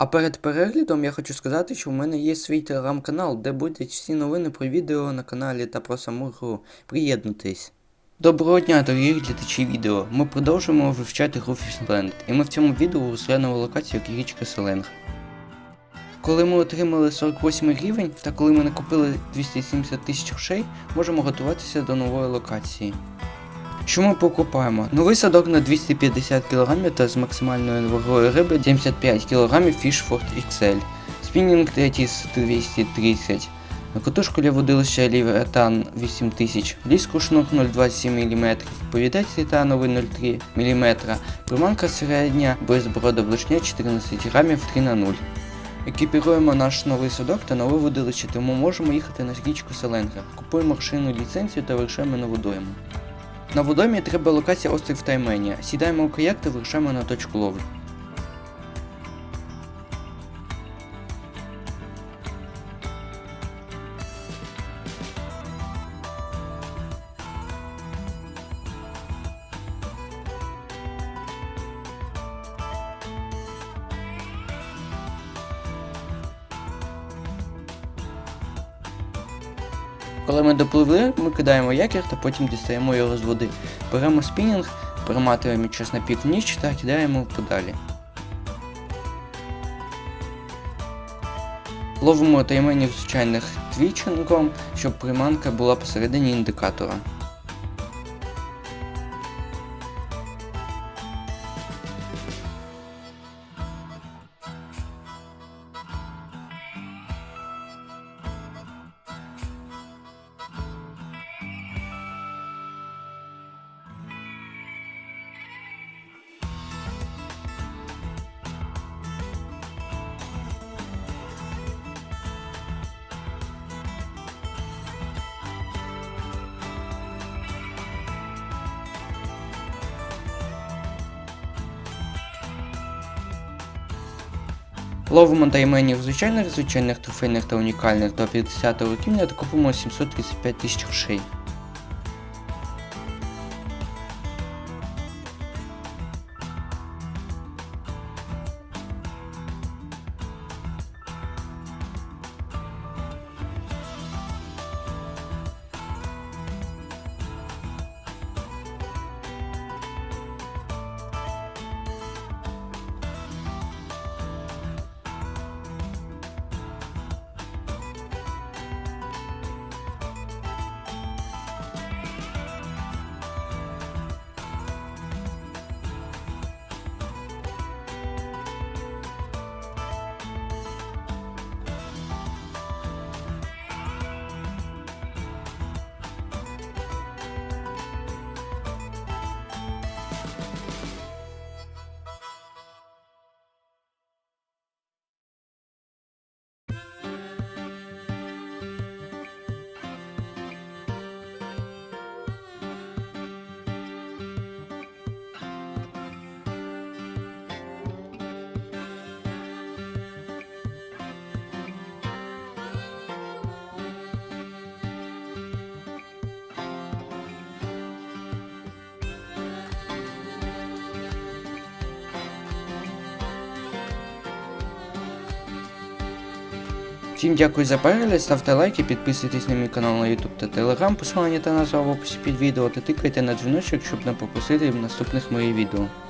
А перед переглядом я хочу сказати, що в мене є свій телеграм-канал, де будуть всі новини про відео на каналі та про саму гру. Приєднуйтесь. Доброго дня, дорогі глядачі відео. Ми продовжуємо вивчати гру Fishland, і ми в цьому відео розглянемо локацію річка Селенг. Коли ми отримали 48 рівень та коли ми накопили 270 тисяч грошей, можемо готуватися до нової локації. Що ми покупаємо? Новий садок на 250 кг та з максимальною вагою риби 75 кг Fishford XL. Спінінг Тетіс 230. Котушку для водилища Лівертан 8000, ліску шнур 0,27 мм, повідець титановий 0,3 мм, приманка середня без брода блишня 14 грамів 3 на 0. Екіпіруємо наш новий садок та нове водилище, тому можемо їхати на річку Селенга. Купуємо машину ліцензію та вирушаємо на водойму. На водомі треба локація острів Таймені. Сідаємо у каяк та вирушаємо на точку ловлі. Коли ми допливли, ми кидаємо якір та потім дістаємо його з води. Беремо спінінг, перематуємо час на північ та кидаємо подалі. Ловимо тайменів звичайних твічингом, щоб приманка була посередині індикатора. Ловимо тайменів звичайних, звичайних трофейних та унікальних до 50 років та купимо 735 тисяч грошей. Всім дякую за перегляд, ставте лайки, підписуйтесь на мій канал на YouTube та Telegram, посилання та назва в описі під відео та тикайте на дзвіночок, щоб не пропустити наступних моїх відео.